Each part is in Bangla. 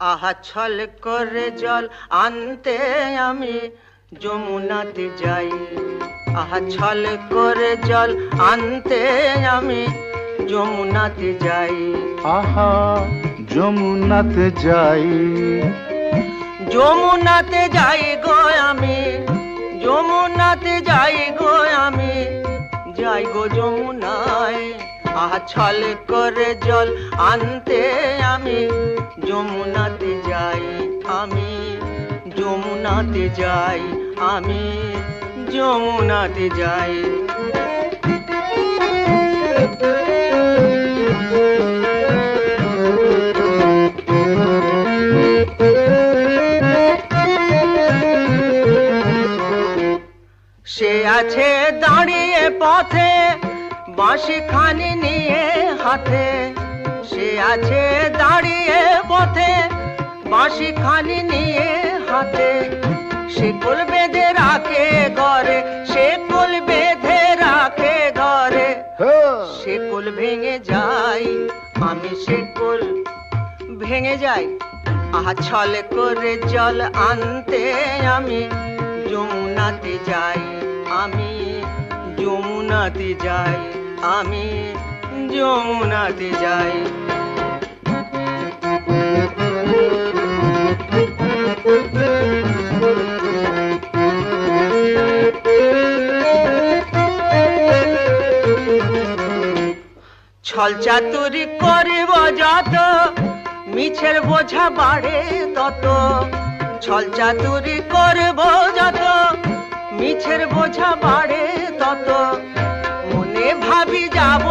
আহা ছল করে জল আনতে আমি যমুনাতে যাই। আহা ছল করে জল আনতে আমি যমুনাতে যাই। আহা যমুনাতে যাই। যমুনাতে যাই গো আমি যমুনাতে যাই গো আমি যাই গো যমুনায়। আহা ছল করে জল আনতে আমি, যমুনাতে যাই আমি, যমুনাতে যাই আমি, যমুনাতে যাই। সে আছে দাঁড়িয়ে পথে বাঁশি খানি নিয়ে হাতে সে আছে দাঁড়িয়ে পথে, বাঁশি খানি নিয়ে হাতে সে কুল বেঁধে রাখে ঘরে, সে কুল বেঁধে রাখে ঘরে। সে কুল ভেঙে যাই আমি সে কুল ভেঙে যাই। আহা ছল করে জল আনতে আমি যমুনাতে যাই, আমি যমুনাতে যাই। আমি যমুনাতে যাই। ছল চাতুরি করিব যত, মিছের বোঝা বাড়ে তত। ছল চাতুরি করব যত, মিছের বোঝা বাড়ে তত। ভাবি যাব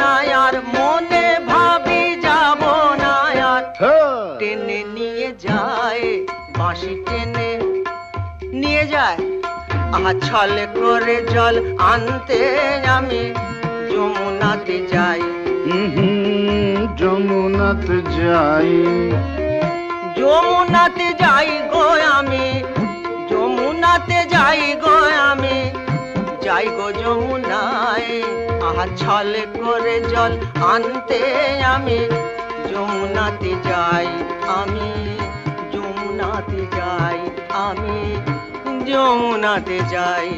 না আর মনে ভাবি যাব না আর। টেনে নিয়ে যায় বাঁশি টেনে নিয়ে যায়। আহা ছলে করে জল আনতে আমি যমুনাতে যাই। যমুনাতে যাই। যমুনাতে যাই গো যাই গো যমুনায়, আহা ছলে করে জল আনতে আমি যমুনাতে যাই, আমি যমুনাতে যাই, আমি যমুনাতে যাই।